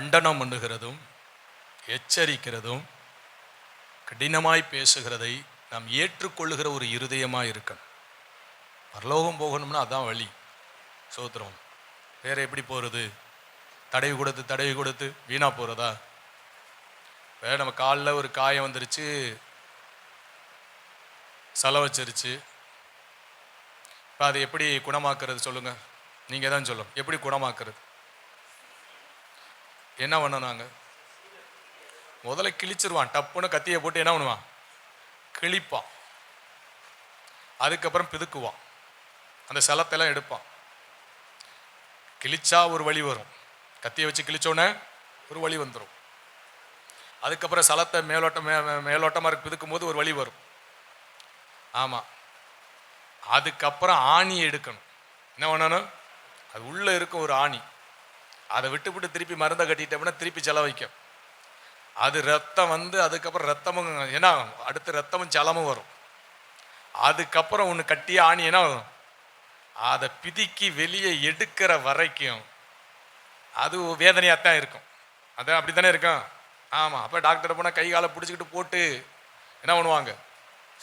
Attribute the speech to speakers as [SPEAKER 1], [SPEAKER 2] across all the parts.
[SPEAKER 1] கண்டனம் பண்ணுகிறதும் எச்சரிக்கிறதும் கடினமாய் பேசுகிறதை நாம் ஏற்றுக்கொள்ளுகிற ஒரு இருதயமாக இருக்கணும். பரலோகம் போகணும்னா அதான் வழி. சோத்திரம் வேறு எப்படி போகிறது தடவி கொடுத்து தடவி கொடுத்து வீணாக போகிறதா வேற நம்ம காலில் ஒரு காயம் வந்துருச்சு செல வச்சிருச்சு இப்போ அதை எப்படி குணமாக்குறது சொல்லுங்கள் நீங்கள் தான் சொல்லும் எப்படி குணமாக்குறது? என்ன பண்ணணும் நாங்கள் முதல்ல கிழிச்சிருவான். டப்புன்னு கத்தியை போட்டு என்ன பண்ணுவான்? கிழிப்பான். அதுக்கப்புறம் பிதுக்குவான். அந்த செலத்தெல்லாம் எடுப்பான். கிழிச்சா ஒரு வழி வரும். கத்தியை வச்சு கிழிச்சோன்னே ஒரு வழி வந்துடும் அதுக்கப்புறம் சலத்தை மேலோட்டம் மே மேலோட்டமா இருக்கு பிதுக்கும் போது ஒரு வழி வரும். ஆமாம் அதுக்கப்புறம் ஆணியை எடுக்கணும். என்ன பண்ணணும்? அது உள்ளே இருக்கும் ஒரு ஆணி. அதை விட்டு விட்டு திருப்பி மருந்தை கட்டிட்டோம்னா திருப்பி செலவழிக்கும். அது ரத்தம் வந்து அதுக்கப்புறம் ரத்தமும் ஏன்னா அடுத்து ரத்தமும் சலமும் வரும். அதுக்கப்புறம் ஒன்று கட்டிய ஆணி அதை பிதுக்கி வெளியே எடுக்கிற வரைக்கும் அது வேதனையாக தான் இருக்கும். அதான் அப்படி தானே இருக்கும்? ஆமாம் அப்போ டாக்டர் போனால் கை காலை பிடிச்சிக்கிட்டு போட்டு என்ன பண்ணுவாங்க?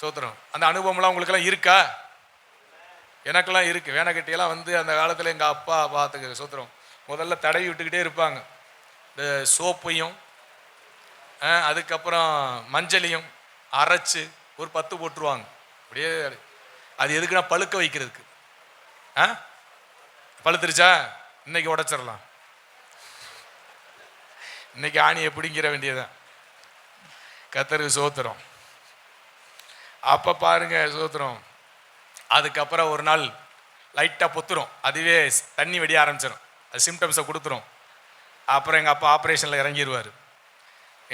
[SPEAKER 1] சோத்திரம். அந்த அனுபவம்லாம் உங்களுக்கெல்லாம் இருக்கா? எனக்கெல்லாம் இருக்கு. வேணக்கட்டியெல்லாம் வந்து அந்த காலத்தில் எங்கள் அப்பா பார்த்துக்க சோத்திரம். முதல்ல தடவி விட்டுக்கிட்டே இருப்பாங்க. இந்த சோப்பையும் ஆ, அதுக்கப்புறம் மஞ்சளையும் அரைச்சு ஒரு பத்து போட்டுருவாங்க. அப்படியே அது எதுக்குன்னா பழுக்க வைக்கிறதுக்கு. ஆ? பழுத்துருச்சா? இன்னைக்கு உடச்சிடலாம். இன்னைக்கு ஆணியை பிடிங்கிற வேண்டியதுதான். கத்தருக்கு சோத்திரம். அப்போ பாருங்க சோத்திரம். அதுக்கப்புறம் ஒரு நாள் லைட்டாக பொத்துரும். அதுவே தண்ணி வெடிய ஆரம்பிச்சிடும் அது சிம்டம்ஸை கொடுத்துரும். அப்புறம் எங்கள் அப்பா ஆப்ரேஷனில் இறங்கிடுவார்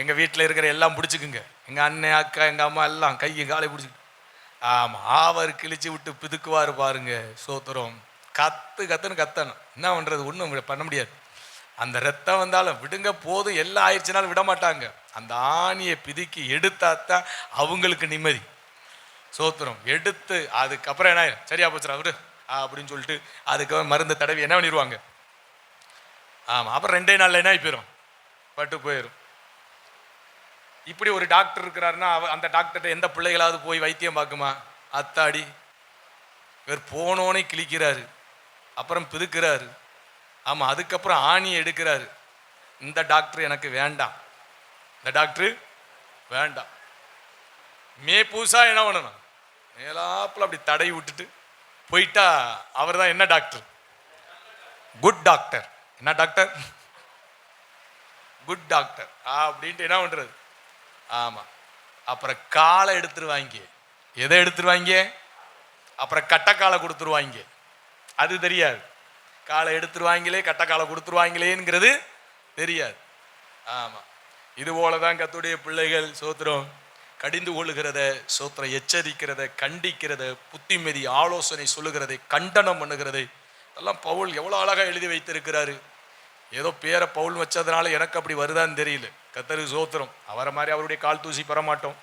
[SPEAKER 1] எங்கள் வீட்டில் இருக்கிற எல்லாம் பிடிச்சிக்குங்க. எங்கள் அண்ணன் அக்கா எங்கள் அம்மா எல்லாம் கையை காலை பிடிச்சிக்கிட்டு. ஆமாம் ஆவர் கிழிச்சு விட்டு பிதுக்குவார் பாருங்க சோத்திரம். கத்து கத்துன்னு கத்தணும். என்ன பண்ணுறது ஒன்றும் பண்ண முடியாது. அந்த ரத்தம் வந்தாலும் விடுங்க போதும். எல்லாம் ஆயிடுச்சுனாலும் விட மாட்டாங்க. அந்த ஆணியை பிதுக்கி எடுத்தா தான் அவங்களுக்கு நிம்மதி. சோத்திரம். எடுத்து அதுக்கப்புறம் என்ன சரியா போச்சுடா அவரு அப்படின்னு சொல்லிட்டு அதுக்கப்புறம் மருந்து தடவி என்ன பண்ணிடுவாங்க ஆமாம் அப்புறம் ரெண்டே நாளில் என்ன ஆகி போயிடும் பட்டு போயிடும் இப்படி ஒரு டாக்டர் இருக்கிறாருன்னா அவ அந்த டாக்டர்கிட்ட எந்த பிள்ளைகளாவது போய் வைத்தியம் பார்க்குமா? அத்தாடி. இவர் போனோனே கிழிக்கிறாரு. அப்புறம் பிதுக்கிறாரு. ஆமாம் அதுக்கப்புறம் ஆணி எடுக்கிறாரு. இந்த டாக்டர் எனக்கு வேண்டாம். இந்த டாக்டரு வேண்டாம். மே பூசா என்ன பண்ணணும்? மேலாப்புல அப்படி தடை விட்டுட்டு போயிட்டா அவர் தான் என்ன டாக்டர் குட் டாக்டர் என்ன டாக்டர்? குட் டாக்டர் அப்படின்ட்டு என்ன பண்றது? ஆமா. அப்புறம் காலை எடுத்துருவாங்க. எதை எடுத்துருவாங்க? அப்புறம் கட்டக்காலை கொடுத்துருவாங்க. அது தெரியாது. காலை எடுத்துருவாங்களே கட்டக்காலை கொடுத்துருவாங்களேங்கிறது தெரியாது. ஆமா. இது போல தான் கத்துடைய பிள்ளைகள் சோத்திரம். கடிந்து கொள்ளுகிறத சோத்திரம் எச்சரிக்கிறத கண்டிக்கிறத புத்திமதி ஆலோசனை சொல்லுகிறதை கண்டனம் பண்ணுகிறதை எல்லாம் பவுல் எவ்வளோ அழகாக எழுதி வைத்திருக்கிறாரு. ஏதோ பேரை பவுல் வச்சதுனால எனக்கு அப்படி வருதான்னு தெரியல. கத்தரு சோத்திரம். அவரை மாதிரி அவருடைய கால் தூசி பெறமாட்டோம்.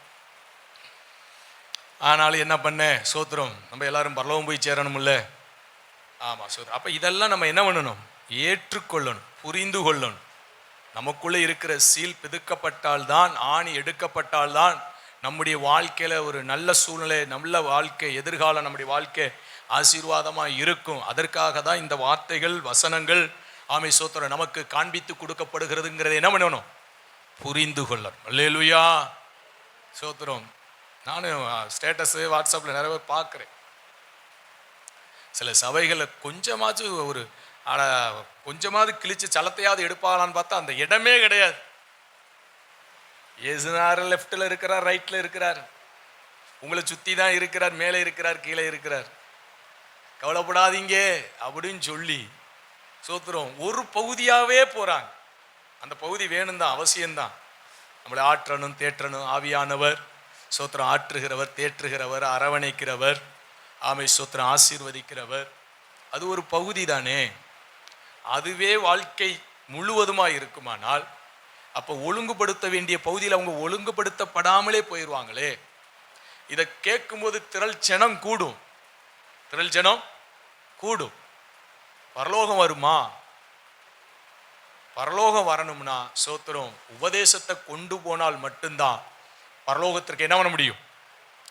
[SPEAKER 1] ஆனாலும் என்ன பண்ண? சோத்திரம். நம்ம எல்லாரும் பரலவும் போய் சேரணும்ல? ஆமாம் சோத்திரம். அப்போ இதெல்லாம் நம்ம என்ன பண்ணணும்? ஏற்றுக்கொள்ளணும் புரிந்து கொள்ளணும். நமக்குள்ளே இருக்கிற சீல் பிதுக்கப்பட்டால்தான் ஆணி எடுக்கப்பட்டால்தான் நம்முடைய வாழ்க்கையில ஒரு நல்ல சூழ்நிலை நல்ல வாழ்க்கை எதிர்காலம் நம்முடைய வாழ்க்கை ஆசீர்வாதமாக இருக்கும். அதற்காக தான் இந்த வார்த்தைகள் வசனங்கள் ஆமை சோத்திரம் நமக்கு காண்பித்து கொடுக்கப்படுகிறதுங்கிறதை என்ன பண்ணணும்? புரிந்து கொள்ளணும். அல்லேலுயா. சோத்திரம் நானும் ஸ்டேட்டஸு வாட்ஸ்அப்பில் நிறைய பேர் பார்க்குறேன். சில சபைகளை கொஞ்சமாச்சும் ஒரு கொஞ்சமாவது கிழிச்சு சலத்தையாவது எடுப்பாளான்னு பார்த்தா அந்த இடமே கிடையாது. ஏசுனார் லெஃப்டில் இருக்கிறார் ரைட்டில் இருக்கிறார். உங்களை சுற்றி தான் இருக்கிறார் மேலே இருக்கிறார் கீழே இருக்கிறார். கவலைப்படாதீங்க அப்படின்னு சொல்லி சோத்துறோம் ஒரு பகுதியாகவே போகிறாங்க அந்த பகுதி வேணும் தான் அவசியம்தான். நம்மளை ஆற்றணும் தேற்றணும் ஆவியானவர். சோத்திரம் ஆற்றுகிறவர் தேற்றுகிறவர் அரவணைக்கிறவர். ஆமை சோத்திரம் ஆசீர்வதிக்கிறவர். அது ஒரு பகுதி தானே அதுவே வாழ்க்கை முழுவதுமாக இருக்குமானால் அப்போ ஒழுங்குபடுத்த வேண்டிய பகுதியில் அவங்க ஒழுங்குபடுத்தப்படாமலே போயிடுவாங்களே இதை கேட்கும்போது திரள் செனம் கூடும். திரள் ஜனம் கூடும். பரலோகம் வருமா? பரலோகம் வரணும்னா சோத்திரம் உபதேசத்தை கொண்டு போனால் மட்டும்தான் பரலோகத்திற்கு என்ன பண்ண முடியும்?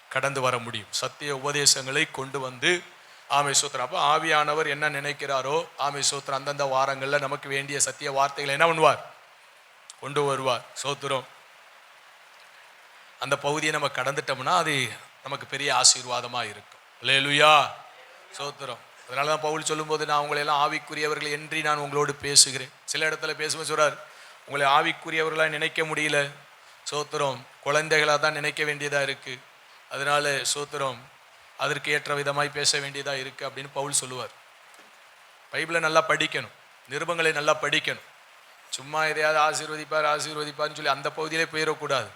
[SPEAKER 1] கடந்து வர முடியும். சத்திய உபதேசங்களை கொண்டு வந்து ஆமை சோத்திரம். அப்போ ஆவியானவர் என்ன நினைக்கிறாரோ ஆமை சோத்திரம் அந்தந்த வாரங்களில் நமக்கு வேண்டிய சத்திய வார்த்தைகளை என்ன பண்ணுவார்? கொண்டு வருவார். சோத்திரம். அந்த பகுதியை நம்ம கடந்துட்டோம்னா அது நமக்கு பெரிய ஆசீர்வாதமாக இருக்கும். லேலுயா சோத்திரம். அதனால தான் பவுல் சொல்லும்போது நான் உங்களை எல்லாம் ஆவிக்குரியவர்கள் என்று நான் உங்களோடு பேசுகிறேன். சில இடத்துல பேசும்போது சொல்கிறார் உங்களை ஆவிக்குரியவர்களாக நினைக்க முடியல. சோத்திரம் குழந்தைகளாக தான் நினைக்க வேண்டியதாக இருக்குது அதனால சோத்திரம் அதற்கு ஏற்ற விதமாய் பேச வேண்டியதாக இருக்குது அப்படின்னு பவுல் சொல்லுவார். பைபிளை நல்லா படிக்கணும். நிருபங்களை நல்லா படிக்கணும். சும்மா எதையாவது ஆசீர்வதிப்பார் ஆசீர்வதிப்பார்னு சொல்லி அந்த பகுதியிலே போயிடக்கூடாது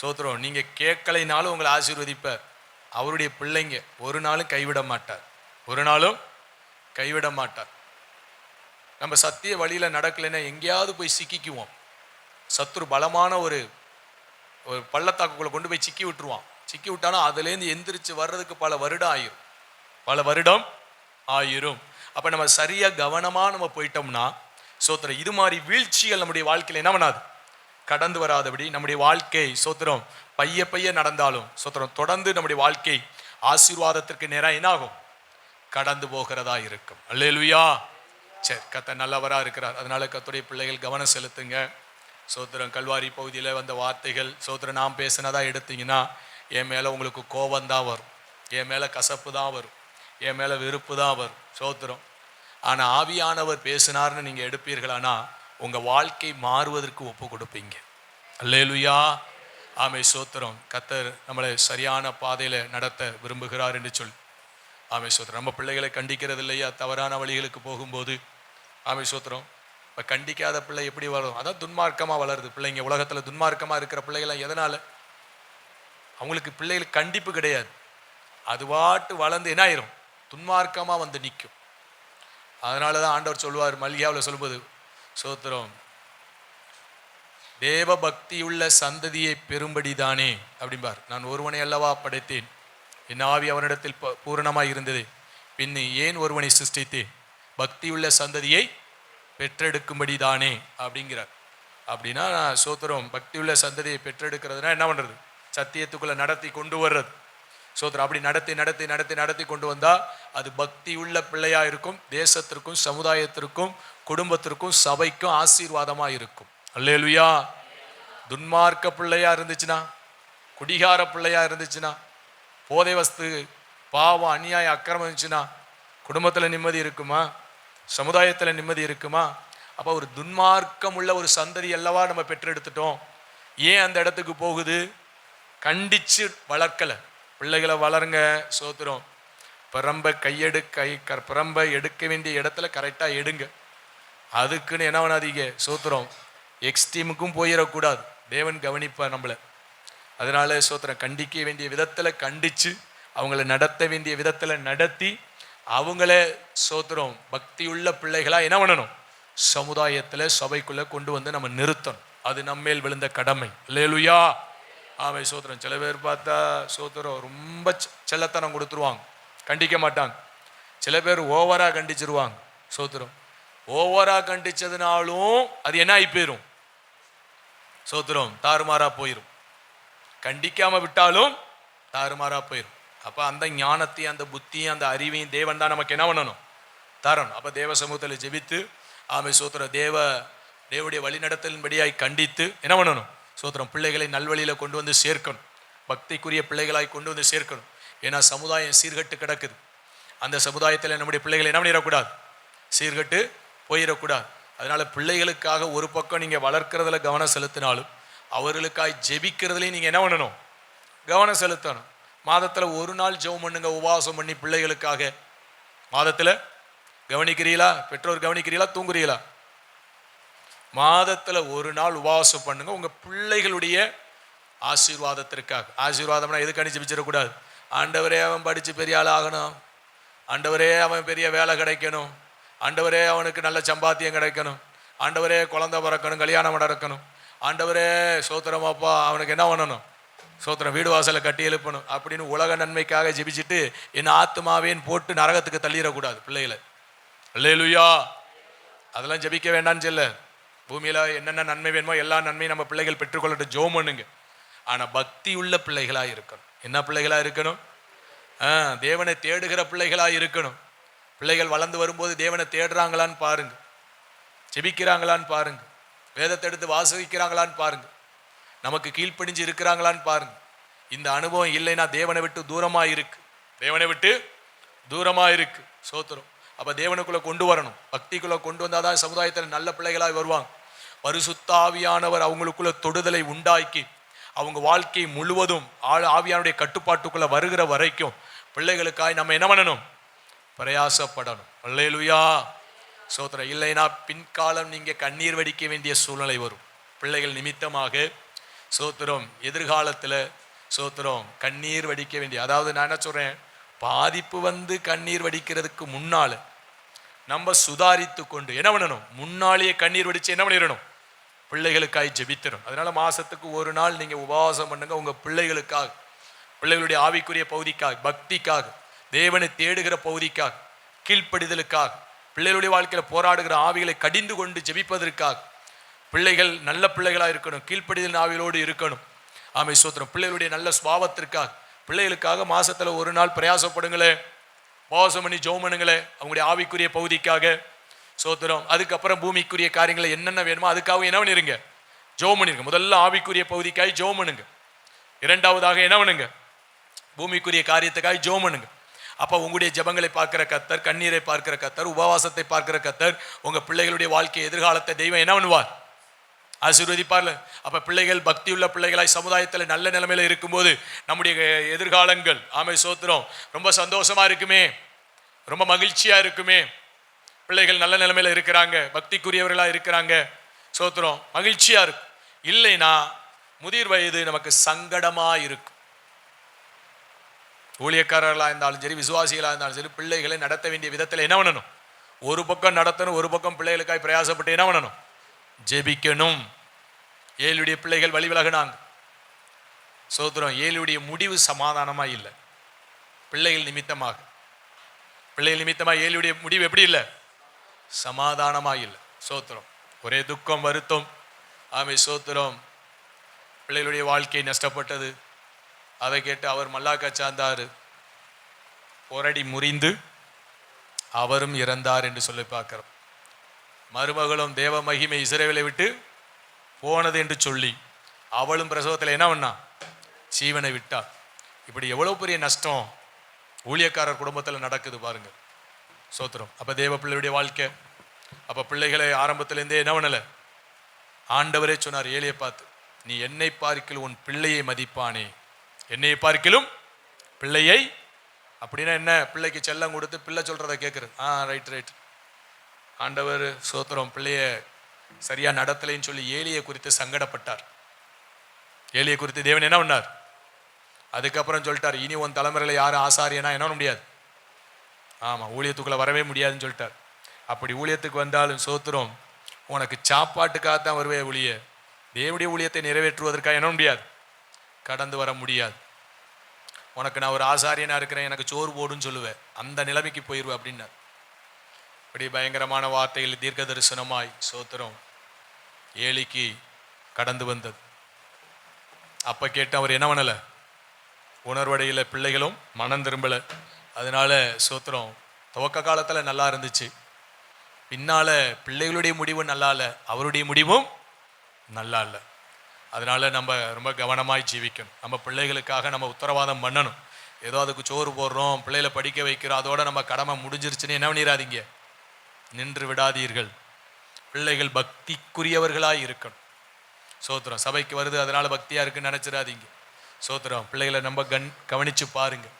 [SPEAKER 1] சோத்திரம் நீங்கள் கேட்கலைனாலும் உங்களை ஆசீர்வதிப்பார். அவருடைய பிள்ளைங்க ஒரு நாளும் கைவிட மாட்டார். ஒரு நாளும் கைவிட மாட்டார். நம்ம சத்திய வழியில் நடக்கலைன்னா எங்கேயாவது போய் சிக்கிக்குவோம். சத்துரு பலமான ஒரு ஒரு பள்ளத்தாக்குக்குள்ளே கொண்டு போய் சிக்கி விட்டுருவான். சிக்கி விட்டானா அதுலேருந்து எந்திரிச்சு வர்றதுக்கு பல வருடம் ஆயிரும். பல வருடம் ஆயிரும். அப்போ நம்ம சரியாக கவனமாக நம்ம போயிட்டோம்னா சோத்திர இது மாதிரி வீழ்ச்சிகள் நம்முடைய வாழ்க்கையில் என்ன பண்ணாது? கடந்து வராதபடி நம்முடைய வாழ்க்கை சோத்திரம் பைய பைய நடந்தாலும் சோத்திரம் தொடர்ந்து நம்முடைய வாழ்க்கை ஆசீர்வாதத்திற்கு நேராக என்னாகும்? கடந்து போகிறதா இருக்கும். அல்லேலுயா. சரி கத்த நல்லவராக இருக்கிறார். அதனால கத்துடைய பிள்ளைகள் கவனம் செலுத்துங்க. சோத்திரம் கல்வாரி பகுதியில் வந்த வார்த்தைகள் சோத்திரம் நாம் பேசினதாக எடுத்தீங்கன்னா என் மேலே உங்களுக்கு கோபம் தான் வரும். என் மேலே கசப்பு தான் வரும். என் மேலே வெறுப்பு தான் வரும். சோத்திரம். ஆனால் ஆவியானவர் பேசினார்னு நீங்கள் எடுப்பீர்களானா உங்கள் வாழ்க்கை மாறுவதற்கு ஒப்பு கொடுப்பீங்க. அல்லேலுயா. ஆமை சோத்திரம். கத்தர் நம்மளை சரியான பாதையில் நடத்த விரும்புகிறார் என்று சொல்லி ஆமை சோத்திரம். நம்ம பிள்ளைகளை கண்டிக்கிறது இல்லையா தவறான வழிகளுக்கு போகும்போது. ஆமை சோத்திரம். இப்போ கண்டிக்காத பிள்ளை எப்படி வளரும்? அதான் துன்மார்க்கமாக வளருது. பிள்ளைங்க உலகத்தில் துன்மார்க்கமாக இருக்கிற பிள்ளைகள்லாம் எதனால்? அவங்களுக்கு பிள்ளைகளுக்கு கண்டிப்பு கிடையாது. அது பாட்டு வளர்ந்து என்ன ஆயிரும்? துன்மார்க்கமாக வந்து நிற்கும் அதனால தான் ஆண்டவர் சொல்லுவார் மல்கியாவில் சொல்லும்போது சோத்திரம். தேவ பக்தியுள்ள சந்ததியை பெரும்படிதானே அப்படிம்பார். நான் ஒருவனை அல்லவா படைத்தேன்? என் ஆவி அவனிடத்தில் ப- இருந்தது. பின் ஏன் ஒருவனை சிருஷ்டித்தேன்? பக்தியுள்ள சந்ததியை பெற்றெடுக்கும்படி தானே அப்படிங்கிறார். அப்படின்னா நான் சோத்திரம் பக்தியுள்ள சந்ததியை பெற்றெடுக்கிறதுனா என்ன பண்ணுறது சத்தியத்துக்குள்ளே நடத்தி கொண்டு வர்றது. சோத்திரம் அப்படி நடத்தி நடத்தி நடத்தி நடத்தி கொண்டு வந்தால் அது பக்தி உள்ள பிள்ளையாக இருக்கும் தேசத்திற்கும் சமுதாயத்திற்கும் குடும்பத்திற்கும் சபைக்கும் ஆசீர்வாதமாக இருக்கும். அல்லேலுயா. துன்மார்க்க பிள்ளையா இருந்துச்சுன்னா குடிகார பிள்ளையா இருந்துச்சுன்னா போதை வஸ்து பாவம் அநியாயம் அக்கிரமம் இருந்துச்சுன்னா குடும்பத்தில் நிம்மதி இருக்குமா? சமுதாயத்தில் நிம்மதி இருக்குமா? அப்போ ஒரு துன்மார்க்கம் உள்ள ஒரு சந்ததி அல்லவா நம்ம பெற்றெடுத்துட்டோம். ஏன் அந்த இடத்துக்கு போகுது? கண்டிச்சு வளர்க்கலை. பிள்ளைகளை வளருங்க சோத்திரம். பிரம்ப கையெடு கை க- பிரம்ப எடுக்க வேண்டிய இடத்துல கரெக்டாக எடுங்க. அதுக்குன்னு என்ன பண்ணாதீங்க சோத்துறோம் எக்ஸ்ட்ரீமுக்கும் போயிடக்கூடாது. தேவன் கவனிப்பார் நம்மளை. அதனால சோத்திரம் கண்டிக்க வேண்டிய விதத்தில் கண்டித்து அவங்கள நடத்த வேண்டிய விதத்தில் நடத்தி அவங்கள சோத்திரம் பக்தியுள்ள பிள்ளைகளாக என்ன பண்ணணும்? சமுதாயத்தில் சபைக்குள்ளே கொண்டு வந்து நம்ம நிறுத்தணும். அது நம்மேல் விழுந்த கடமை. லேலுயா ஆமை சோத்திரம். சில பேர் பார்த்தா சோத்திரம் ரொம்ப செல்லத்தனம் கொடுத்துருவாங்க. கண்டிக்க மாட்டாங்க. சில பேர் ஓவராக கண்டிச்சிருவாங்க சோத்திரம். ஓவராக கண்டிச்சதுனாலும் அது என்ன ஆகி போயிடும் சோத்திரம் தாறுமாறாக போயிடும் கண்டிக்காமல் விட்டாலும் தாறுமாறாக போயிடும் அப்போ அந்த ஞானத்தையும் அந்த புத்தியும் அந்த அறிவையும் தேவன் தான் நமக்கு என்ன பண்ணணும்? தரணும். அப்போ தேவ சமூகத்தில் ஜெபித்து ஆமை சோத்திரம் தேவ தேவடைய வழிநடத்தலின்படியாய் கண்டித்து என்ன பண்ணணும்? சோத்திரம் பிள்ளைகளை நல்வழியில் கொண்டு வந்து சேர்க்கணும். பக்திக்குரிய பிள்ளைகளாய் கொண்டு வந்து சேர்க்கணும். ஏன்னா சமுதாயம் சீர்கட்டு கிடக்குது. அந்த சமுதாயத்தில் நம்முடைய பிள்ளைகளை என்ன பண்ணிடக்கூடாது? சீர்கட்டு போயிடக்கூடாது. அதனால் பிள்ளைகளுக்காக ஒரு பக்கம் நீங்கள் வளர்க்குறதில் கவனம் செலுத்தினாலும் அவர்களுக்காய் ஜெபிக்கிறதுலையும் நீங்கள் என்ன பண்ணணும்? கவனம் செலுத்தணும். மாதத்தில் ஒரு நாள் ஜெபம் பண்ணுங்க உபவாசம் பண்ணி பிள்ளைகளுக்காக. மாதத்தில் கவனிக்கிறீங்களா பெற்றோர் கவனிக்கிறீங்களா தூங்குறீங்களா மாதத்தில் ஒரு நாள் உபவாசம் பண்ணுங்க. உங்கள் பிள்ளைகளுடைய ஆசீர்வாதத்திற்காக. ஆசீர்வாதம்னா எதுக்கு அனுப்பிச்சு வச்சிடக்கூடாது ஆண்டவரே அவன் படித்து பெரிய ஆள் ஆகணும். ஆண்டவரே அவன் பெரிய வேலை கிடைக்கணும். ஆண்டவரே அவனுக்கு நல்ல சம்பாத்தியம் கிடைக்கணும். ஆண்டவரே குழந்தை பிறக்கணும் கல்யாணம் நடக்கணும். ஆண்டவரே சோத்திரமாப்பா அவனுக்கு என்ன பண்ணணும்? சோத்திரம் வீடு வாசலை கட்டி எழுப்பணும். அப்படின்னு உலக நன்மைக்காக ஜெபிச்சுட்டு என் ஆத்மாவேன் போட்டு நரகத்துக்கு தள்ளிடக்கூடாது பிள்ளைகளை. அல்லேலுயா. அதெல்லாம் ஜெபிக்க வேண்டாம்னு சொல்ல பூமியில் என்னென்ன நன்மை வேணுமோ எல்லா நன்மையும் நம்ம பிள்ளைகள் பெற்றுக்கொள்ளட்டும். ஜோம் பண்ணுங்க. ஆனால் பக்தி உள்ள பிள்ளைகளாக இருக்கணும். என்ன பிள்ளைகளாக இருக்கணும்? ஆ, தேவனை தேடுகிற பிள்ளைகளாக இருக்கணும். பிள்ளைகள் வளர்ந்து வரும்போது தேவனை தேடுறாங்களான்னு பாருங்க. ஜெபிக்கிறாங்களான்னு பாருங்க. வேதத்தை எடுத்து வாசிக்கிறாங்களான்னு பாருங்க. நமக்கு கீழ்ப்படிஞ்சு இருக்கிறாங்களான்னு பாருங்க. இந்த அனுபவம் இல்லைன்னா தேவனை விட்டு தூரமாக இருக்கு. தேவனை விட்டு தூரமாக இருக்கு. சோத்திரம். அப்போ தேவனுக்குள்ளே கொண்டு வரணும். பக்திக்குள்ளே கொண்டு வந்தால் தான் சமுதாயத்தில் நல்ல பிள்ளைகளாக வருவாங்க. பரிசுத்தாவியானவர் அவங்களுக்குள்ள தொடுதலை உண்டாக்கி அவங்க வாழ்க்கை முழுவதும் ஆள் ஆவியானுடைய கட்டுப்பாட்டுக்குள்ள வருகிற வரைக்கும் பிள்ளைகளுக்காய் நம்ம என்ன பண்ணணும்? பிரயாசப்படணும். அல்லேலுயா. சோத்திரம் இல்லைன்னா பின்காலம் நீங்கள் கண்ணீர் வடிக்க வேண்டிய சூழ்நிலை வரும். பிள்ளைகள் நிமித்தமாக சோத்திரம் எதிர்காலத்தில் சோத்திரம் கண்ணீர் வடிக்க வேண்டிய அதாவது நான் என்ன சொல்கிறேன் பாதிப்பு வந்து கண்ணீர் வடிக்கிறதுக்கு முன்னால் நம்ம சுதாரித்து கொண்டு என்ன பண்ணணும்? முன்னாலேயே கண்ணீர் வடித்து என்ன பண்ணிடணும்? பிள்ளைகளுக்காய் ஜெபித்திரும். அதனால மாசத்துக்கு ஒரு நாள் நீங்க உபவாசம் பண்ணுங்க உங்க பிள்ளைகளுக்காக. பிள்ளைகளுடைய ஆவிக்குரிய பகுதிக்காக பக்திக்காக தேவனை தேடுகிற பகுதிக்காக கீழ்ப்படிதலுக்காக பிள்ளைகளுடைய வாழ்க்கையில போராடுகிற ஆவிகளை கடிந்து கொண்டு ஜெபிப்பதற்காக. பிள்ளைகள் நல்ல பிள்ளைகளா இருக்கணும் கீழ்ப்படிதல் ஆவிகளோடு இருக்கணும். ஆமை சோத்திரம். பிள்ளைகளுடைய நல்ல சுபாவத்திற்காக. பிள்ளைகளுக்காக மாசத்துல ஒரு நாள் பிரயாசப்படுங்களேன் உபவாசம் பண்ணி ஜெபம் பண்ணுங்களே அவங்களுடைய ஆவிக்குரிய பகுதிக்காக. சோதரம் அதுக்கப்புறம் பூமிக்குரிய காரியங்களை என்னென்ன வேணுமோ அதுக்காக என்ன பண்ணிருங்க ஜோம் பண்ணிருங்க முதல்ல ஆவிக்குரிய பகுதிக்காய் ஜோம் பண்ணுங்க இரண்டாவதாக என்ன பண்ணுங்க பூமிக்குரிய காரியத்துக்காய் ஜோம் பண்ணுங்க அப்போ உங்களுடைய ஜெபங்களை பார்க்கிற கத்தர் கண்ணீரை பார்க்கிற கத்தர் உபவாசத்தை பார்க்கிற கத்தர் உங்கள் பிள்ளைகளுடைய வாழ்க்கை எதிர்காலத்தை தெய்வம் என்ன பண்ணுவார்? ஆசீர்வதிப்பார்ல. அப்போ பிள்ளைகள் பக்தியுள்ள பிள்ளைகளாய் சமுதாயத்தில் நல்ல நிலைமையில் இருக்கும்போது நம்முடைய எதிர்காலங்கள் ஆமை சோத்திரம் ரொம்ப சந்தோஷமாக இருக்குமே. ரொம்ப மகிழ்ச்சியாக இருக்குமே. பிள்ளைகள் நல்ல நிலைமையில் இருக்கிறாங்க பக்திக்குரியவர்களாக இருக்கிறாங்க. சோத்திரம் மகிழ்ச்சியாக இருக்கும். இல்லைன்னா முதிர் வயது நமக்கு சங்கடமாக இருக்கும். ஊழியக்காரர்களாக இருந்தாலும் சரி விசுவாசிகளாக இருந்தாலும் சரி பிள்ளைகளை நடத்த வேண்டிய விதத்தில் என்ன பண்ணணும்? ஒரு பக்கம் நடத்தணும் ஒரு பக்கம் பிள்ளைகளுக்காய் பிரயாசப்பட்டு என்ன பண்ணணும்? ஜெபிக்கணும். ஏழுடைய பிள்ளைகள் வழி விலகினாங்க. சோத்திரம் ஏழுடைய முடிவு சமாதானமாக இல்லை. பிள்ளைகள் நிமித்தமாக. பிள்ளைகள் நிமித்தமாக ஏழுடைய முடிவு எப்படி இல்லை? சமாதானமாக இல்லை சோத்திரம். ஒரே துக்கம் வருத்தம். ஆமை சோத்திரம். பிள்ளைகளுடைய வாழ்க்கை நஷ்டப்பட்டது. அதை கேட்டு அவர் மல்லாக்கா சார்ந்தார் போரடி முறிந்து அவரும் இறந்தார் என்று சொல்லி பார்க்கிறோம். மருமகளும் தேவ மகிமை இசைவிலை விட்டு போனது என்று சொல்லி அவளும் பிரசவத்தில் என்ன பண்ணா? ஜீவனை விட்டா. இப்படி எவ்வளோ பெரிய நஷ்டம் ஊழியக்காரர் குடும்பத்தில் நடக்குது பாருங்கள் சோத்திரம். அப்போ தேவ பிள்ளையுடைய வாழ்க்கை. அப்போ பிள்ளைகளை ஆரம்பத்திலேருந்தே என்ன பண்ணலை? ஆண்டவரே சொன்னார் ஏழையை பார்த்து நீ என்னை பார்க்கில் உன் பிள்ளையை மதிப்பானே. என்னை பார்க்கிலும் பிள்ளையை அப்படின்னா என்ன? பிள்ளைக்கு செல்லம் கொடுத்து பிள்ளை சொல்கிறத கேட்குறது. ஆ ரைட் ரைட் ஆண்டவர் சோத்திரம் பிள்ளைய சரியாக நடத்தலைன்னு சொல்லி ஏலியை குறித்து சங்கடப்பட்டார். ஏலியை குறித்து தேவன் என்ன பண்ணார்? அதுக்கப்புறம் சொல்லிட்டார் இனி உன் தலைமுறையில் யாரும் ஆசாரியனா என்ன பண்ண முடியாது. ஆமாம் ஊழியத்துக்குள்ளே வரவே முடியாதுன்னு சொல்லிட்டார். அப்படி ஊழியத்துக்கு வந்தாலும் சோத்திரம் உனக்கு சாப்பாட்டுக்காக தான் வருவே ஒழிய தேவனுடைய ஊழியத்தை நிறைவேற்றுவதற்காக என்ன முடியாது? கடந்து வர முடியாது. உனக்கு நான் ஒரு ஆசாரியனாக இருக்கிறேன் எனக்கு சோறு போடுன்னு சொல்லுவேன் அந்த நிலைமைக்கு போயிடுவேன் அப்படின்னார். இப்படி பயங்கரமான வார்த்தைகள் தீர்க்க தரிசனமாய் சோத்திரம் ஏழிக்கு கடந்து வந்தது. அப்போ கேட்டு அவர் என்ன பண்ணலை? உணர்வடையில பிள்ளைகளும் மனம் திரும்பல. அதனால சோத்திரம் துவக்க காலத்தில் நல்லா இருந்துச்சு. பின்னால் பிள்ளைகளுடைய முடிவும் நல்லா இல்லை அவருடைய முடிவும் நல்லா இல்லை. அதனால் நம்ம ரொம்ப கவனமாய் ஜீவிக்கணும். நம்ம பிள்ளைகளுக்காக நம்ம உத்தரவாதம் பண்ணணும். ஏதோ அதுக்கு சோறு போடுறோம் பிள்ளைகளை படிக்க வைக்கிறோம் அதோட நம்ம கடமை முடிஞ்சிருச்சுன்னு என்ன பண்ணிடாதீங்க நின்று விடாதீர்கள். பிள்ளைகள் பக்திக்குரியவர்களாக இருக்கணும். சோத்திரம் சபைக்கு வருது அதனால் பக்தியாக இருக்குன்னு நினச்சிடாதீங்க சோத்திரம் பிள்ளைகளை நம்ம கண் கவனிச்சு பாருங்கள்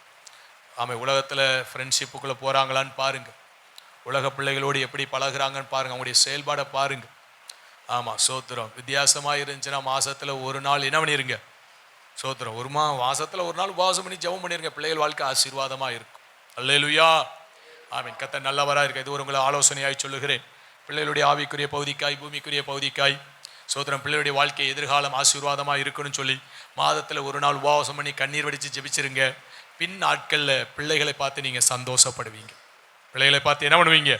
[SPEAKER 1] ஆமை உலகத்தில் ஃப்ரெண்ட்ஷிப்புக்குள்ளே போகிறாங்களான்னு பாருங்கள் உலக பிள்ளைகளோடு எப்படி பழகுறாங்கன்னு பாருங்கள் அவங்களுடைய செயல்பாடை பாருங்கள் ஆமாம் சோத்திரம். வித்தியாசமாக இருந்துச்சுன்னா மாதத்தில் ஒரு நாள் என்ன பண்ணிருங்க? சோத்திரம். ஒரு மா மாதத்தில் ஒரு நாள் உபவாசம் பண்ணி ஜெபம் பண்ணிருங்க. பிள்ளைகள் வாழ்க்கை ஆசீர்வாதமாக இருக்கும். அல்லேலுயா. ஆமீன். கத்த நல்லவராக இருக்க. இது ஒரு உங்களை ஆலோசனையாய் சொல்லுகிறேன். பிள்ளைகளுடைய ஆவிக்குரிய பகுதிக்காய் பூமிக்குரிய பகுதிக்காய். சோத்திரம் பிள்ளையுடைய வாழ்க்கை எதிர்காலம் ஆசீர்வாதமாக இருக்குன்னு சொல்லி மாதத்தில் ஒரு நாள் உபவாசம் பண்ணி கண்ணீர் வடித்து ஜெபிச்சிருங்க. பின் நாட்களில் பிள்ளைகளை பார்த்து நீங்கள் சந்தோஷப்படுவீங்க. பிள்ளைகளை பார்த்து என்ன பண்ணுவீங்க?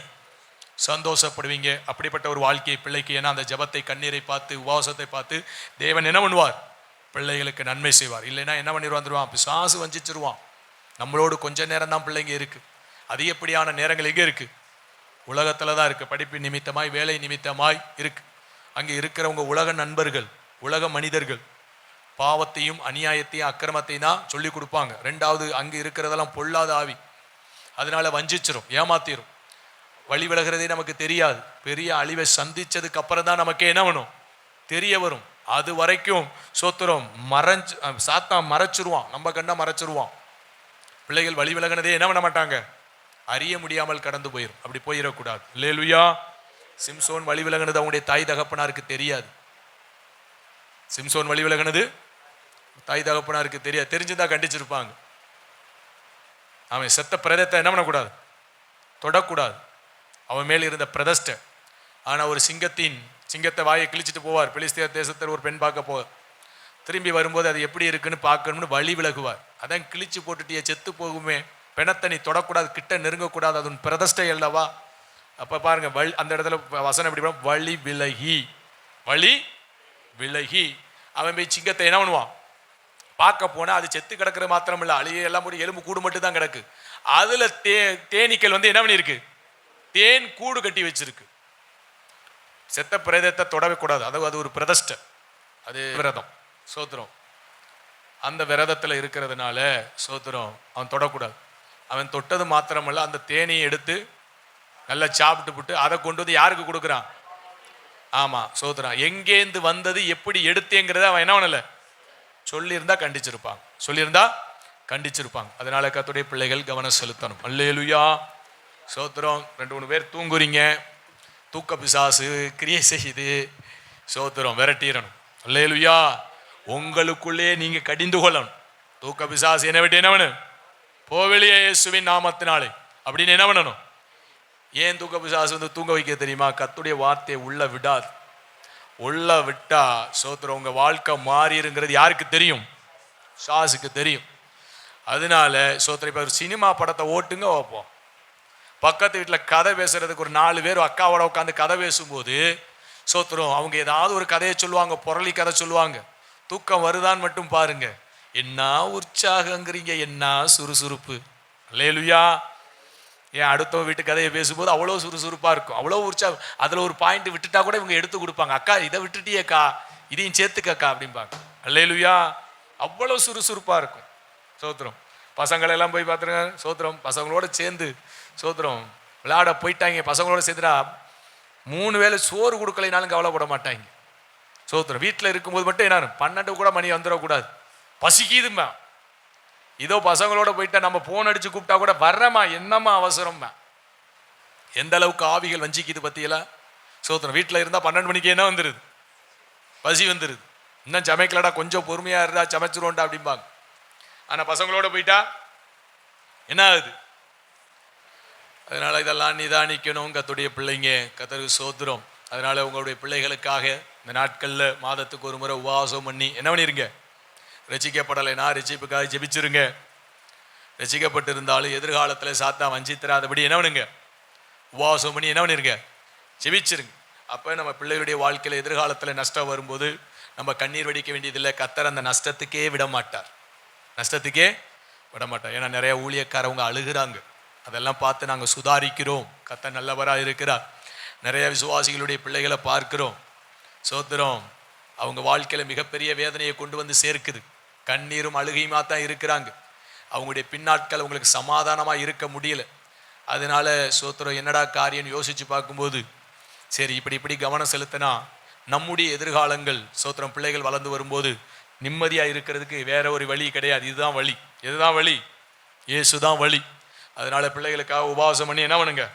[SPEAKER 1] சந்தோஷப்படுவீங்க. அப்படிப்பட்ட ஒரு வாழ்க்கையை பிள்ளைக்கு ஏன்னா அந்த ஜெபத்தை கண்ணீரை பார்த்து உபவாசத்தை பார்த்து தேவன் என்ன பண்ணுவார்? பிள்ளைகளுக்கு நன்மை செய்வார். இல்லைன்னா என்ன பண்ணிடுவான் வந்துருவான் பிசாசு வஞ்சிச்சிருவான். நம்மளோடு கொஞ்ச நேரம் தான் பிள்ளைங்க இருக்குது அதிகப்படியான நேரங்கள் எங்கே இருக்குது உலகத்தில் தான் இருக்குது படிப்பு நிமித்தமாய் வேலை நிமித்தமாய் இருக்குது அங்கே இருக்கிறவங்க உலக நண்பர்கள் உலக மனிதர்கள் பாவத்தையும் அநியாயத்தையும் அக்கிரமத்தையும் தான் சொல்லி கொடுப்பாங்க. ரெண்டாவது அங்கே இருக்கிறதெல்லாம் பொல்லாத ஆவி. அதனால வஞ்சிச்சிரும் ஏமாத்திரும். வழி விலகிறதே நமக்கு தெரியாது. பெரிய அழிவை சந்திச்சதுக்கு அப்புறம் தான் நமக்கு என்ன வேணும் தெரிய வரும். அது வரைக்கும் சோத்திரம் மறைஞ்சு சாத்தா சாத்தான் மறைச்சிருவான். நம்ம கண்ணை மறைச்சிருவான். பிள்ளைகள் வழி விலகினதே என்ன பண்ண மாட்டாங்க? அறிய முடியாமல் கடந்து போயிடும் அப்படி போயிடக்கூடாது. இல்லையா சிம்சோன் வழி விலகினது அவங்களுடைய தாய் தகப்பனாருக்கு தெரியாது. சிம்சோன் வழி விலகினது தாய் தகப்பனாருக்கு தெரியாது. தெரிஞ்சுதான் கண்டிச்சிருப்பாங்க. அவன் செத்த பிரதத்தை என்ன பண்ணக்கூடாது? தொடக்கூடாது. அவன் மேல் இருந்த பிரதஷ்ட. ஆனா ஒரு சிங்கத்தின் சிங்கத்தை வாயை கிழிச்சிட்டு போவார். பிலிஸ்திய தேசத்தில் ஒரு பெண் பார்க்க போவார். திரும்பி வரும்போது அது எப்படி இருக்குன்னு பார்க்கணும்னு வழி விலகுவார். அதான் கிழிச்சு போட்டுட்டிய செத்து போகுமே. பிணத்தை நீ தொடக்கூடாது கிட்ட நெருங்கக்கூடாது. அது உன் பிரதஷ்டை அல்லவா? அப்ப பாருங்க வழி அந்த இடத்துல வசனம் எப்படி வழி விலகி. வழி விலகி. அவன் போய் சிங்கத்தை என்ன பண்ணுவான்? பார்க்க போனா அது செத்து கிடக்கிற மாத்திரம் இல்லை அழிய எல்லாம் முடி எலும்பு கூடு மட்டும் தான் கிடக்கு. அதுல தே தேனீக்கள் வந்து என்ன பண்ணியிருக்கு? தேன் கூடு கட்டி வச்சிருக்கு. செத்த பிரேதத்தை தொடவே கூடாது. அது அது ஒரு பிரதஷ்ட. அது விரதம் சோத்திரம். அந்த விரதத்தில் இருக்கிறதுனால சோத்திரம் அவன் தொடக்கூடாது. அவன் தொட்டது மாத்திரமல்ல. அந்த தேனியை எடுத்து நல்லா சாப்பிட்டு விட்டு அதை கொண்டு வந்து யாருக்கு கொடுக்குறான்? ஆமா சோத்துறான் எங்கேந்து வந்தது எப்படி எடுத்தேங்கிறத அவன் என்ன பண்ணல? சொல்லியிருந்தா கண்டிச்சிருப்பான். சொல்லியிருந்தா கண்டிச்சிருப்பாங்க அதனால கத்துடைய பிள்ளைகள் கவனம் செலுத்தணும். அல்லேலுயா. சோத்திரம் ரெண்டு மூணு பேர் தூங்குறீங்க. தூக்க பிசாசு கிரியை செய்யுது. சோத்திரம் விரட்டிடணும். அல்லேலுயா. உங்களுக்குள்ளே நீங்க கடிந்து கொள்ளணும். தூக்க பிசாசு என்ன விட்டு என்ன பண்ணு? போவெளியே இயேசுவின் நாமத்தினாலே. அப்படின்னு என்ன பண்ணணும்? ஏன் தூக்க பிசாசு வந்து தூங்க வைக்க தெரியுமா? கத்துடைய வார்த்தையை உள்ள விடாது. உள்ள விட்டா சோத்திரம் உங்க வாழ்க்கை மாறிடுங்கிறது யாருக்கு தெரியும்? சாசுக்கு தெரியும். அதனால சோத்திரம் இப்போ ஒரு சினிமா படத்தை ஓட்டுங்க வைப்போம் பக்கத்து வீட்டில் கதை பேசுறதுக்கு ஒரு நாலு பேர் அக்காவோட உட்காந்து கதை பேசும்போது சோத்திரம் அவங்க ஏதாவது ஒரு கதையை சொல்லுவாங்க புரளி கதை சொல்லுவாங்க. தூக்கம் வருதான்னு மட்டும் பாருங்க. என்ன உற்சாகங்கிறீங்க என்ன சுறுசுறுப்பு. லேலுயா ஏன் அடுத்த வீட்டு கதையை பேசும்போது அவ்வளோ சுறுசுறுப்பாக இருக்கும். அவ்வளோ உற்சா அதில் ஒரு பாயிண்ட் விட்டுட்டா கூட இவங்க எடுத்து கொடுப்பாங்க. அக்கா இதை விட்டுட்டியேக்கா. இதையும் சேர்த்துக்கக்கா அப்படிம்பாங்க. அல்லையிலுயா அவ்வளோ சுறுசுறுப்பாக இருக்கும். சோத்திரம். பசங்களெல்லாம் போய் பார்த்துருங்க. சோத்திரம் பசங்களோட சேர்ந்து சோத்திரம் விளையாட போயிட்டாங்க. பசங்களோட சேர்ந்துடா மூணு வேளை சோறு கொடுக்கலைனாலும் கவலைப்பட மாட்டாங்க. சோத்திரம் வீட்டில் இருக்கும்போது மட்டும் என்ன பன்னெண்டு கூட மணி வந்துடக்கூடாது. பசிக்குதும்மா இதோ பசங்களோட போயிட்டா நம்ம போன் அடிச்சு கூப்பிட்டா கூட வர்றமா என்னம்மா அவசரம்மா? எந்த அளவுக்கு ஆவிகள் வஞ்சிக்குது பத்தியெல்லாம் சோத்திரம் வீட்டில் இருந்தால் பன்னெண்டு மணிக்கு என்ன வந்துடுது பசி வந்துடுது இன்னும் சமைக்கலடா கொஞ்சம் பொறுமையா இருந்தா சமைச்சிருவோண்டா அப்படிம்பாங்க. ஆனால் பசங்களோட போயிட்டா என்ன ஆகுது? அதனால இதெல்லாம் நிதானிக்கணும் கத்துடைய பிள்ளைங்க. கத்தருக்கு சோத்திரம். அதனால உங்களுடைய பிள்ளைகளுக்காக இந்த நாட்களில் மாதத்துக்கு ஒரு முறை உபவாசம் பண்ணி என்ன பண்ணிருங்க? ரசிக்கப்படலைன்னா ரசிப்புக்காக ஜெபிச்சிருங்க. ரசிக்கப்பட்டிருந்தாலும் எதிர்காலத்தில் சாத்தா வஞ்சித்தராதபடி என்ன பண்ணுங்க? உபவாசம் பண்ணி என்ன பண்ணிருங்க? ஜெபிச்சிருங்க. அப்போ நம்ம பிள்ளைகளுடைய வாழ்க்கையில் எதிர்காலத்தில் நஷ்டம் வரும்போது நம்ம கண்ணீர் வடிக்க வேண்டியதில்லை. கத்தர் அந்த நஷ்டத்துக்கே விட மாட்டார். நஷ்டத்துக்கே விட மாட்டார். ஏன்னா நிறைய ஊழியக்காரவங்க அழுகுறாங்க. அதெல்லாம் பார்த்து நாங்கள் சுதாரிக்கிறோம். கத்த நல்லவராக இருக்கிறார். நிறைய விசுவாசிகளுடைய பிள்ளைகளை பார்க்கிறோம். சோத்திரம் அவங்க வாழ்க்கையில் மிகப்பெரிய வேதனையை கொண்டு வந்து சேர்க்குது. கண்ணீரும் அழுகையுமா தான் இருக்கிறாங்க. அவங்களுடைய பின்னாட்கள் அவங்களுக்கு சமாதானமாக இருக்க முடியல. அதனால சோத்திரம் என்னடா காரியம்னு யோசித்து பார்க்கும்போது சரி இப்படி இப்படி கவனம் செலுத்தினா நம்முடைய எதிர்காலங்கள் சோத்திரம் பிள்ளைகள் வளர்ந்து வரும்போது நிம்மதியாக இருக்கிறதுக்கு வேற ஒரு வழி கிடையாது. இதுதான் வழி. இதுதான் வழி? இயேசு தான் வழி. அதனால பிள்ளைகளுக்காக உபவாசம் பண்ணி என்ன பண்ணுங்க?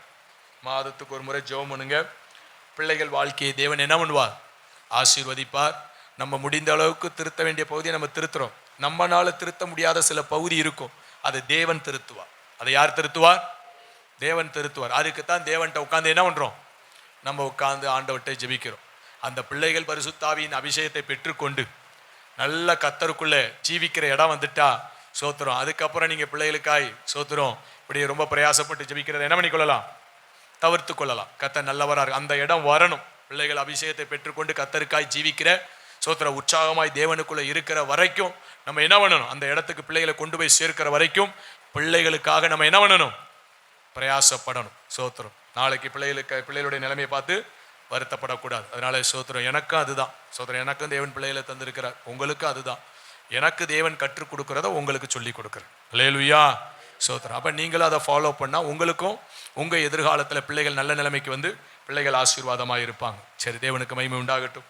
[SPEAKER 1] மாதத்துக்கு ஒரு முறை ஜெபம் பண்ணுங்க. பிள்ளைகள் வாழ்க்கையை தேவன் என்ன பண்ணுவார்? ஆசீர்வதிப்பார். நம்ம முடிந்த அளவுக்கு திருத்த வேண்டிய பகுதியை நம்ம திருத்துறோம். நம்மனால திருத்த முடியாத சில பகுதி இருக்கும். அதை தேவன் திருத்துவார். அதை யார் திருத்துவார்? தேவன் திருத்துவார். அதுக்குத்தான் தேவன்கிட்ட உட்காந்து என்ன பண்ணுறோம் நம்ம உட்காந்து ஆண்டவர்கிட்ட ஜெபிக்கிறோம். அந்த பிள்ளைகள் பரிசுத்தாவியின் அபிஷேகத்தை பெற்றுக்கொண்டு நல்ல கத்தருக்குள்ள ஜீவிக்கிற இடம் வந்துட்டா சோத்துறோம். அதுக்கப்புறம் நீங்கள் பிள்ளைகளுக்காய் சோத்துறோம். இப்படி ரொம்ப பிரயாசப்பட்டு ஜெபிக்கிறத என்ன பண்ணிக்கொள்ளலாம்? தவிர்த்து கொள்ளலாம் கத்தர் நல்லவராக அந்த இடம் வரணும். பிள்ளைகள் அபிஷேகத்தை பெற்றுக்கொண்டு கத்தருக்காய் ஜீவிக்கிற சோத்திர உற்சாகமாய் தேவனுக்குள்ளே இருக்கிற வரைக்கும் நம்ம என்ன பண்ணணும்? அந்த இடத்துக்கு பிள்ளைகளை கொண்டு போய் சேர்க்கிற வரைக்கும் பிள்ளைகளுக்காக நம்ம என்ன பண்ணணும்? பிரயாசப்படணும். சோத்திரம் நாளைக்கு பிள்ளைகளுக்கு பிள்ளைகளுடைய நிலைமையை பார்த்து வருத்தப்படக்கூடாது. அதனால சோத்திரம் எனக்கும் அதுதான். சோத்திரம் எனக்கும் தேவன் பிள்ளைகளை தந்திருக்கிறார். உங்களுக்கும் அதுதான். எனக்கு தேவன் கற்றுக் கொடுக்குறத உங்களுக்கு சொல்லி கொடுக்குறேன். லேலுயா சோத்திரம் அப்போ நீங்களும் அதை ஃபாலோ பண்ணால் உங்களுக்கும் உங்கள் எதிர்காலத்தில் பிள்ளைகள் நல்ல நிலைமைக்கு வந்து பிள்ளைகள் ஆசீர்வாதமாக இருப்பாங்க. சரி தேவனுக்கு மகிமை உண்டாகட்டும்.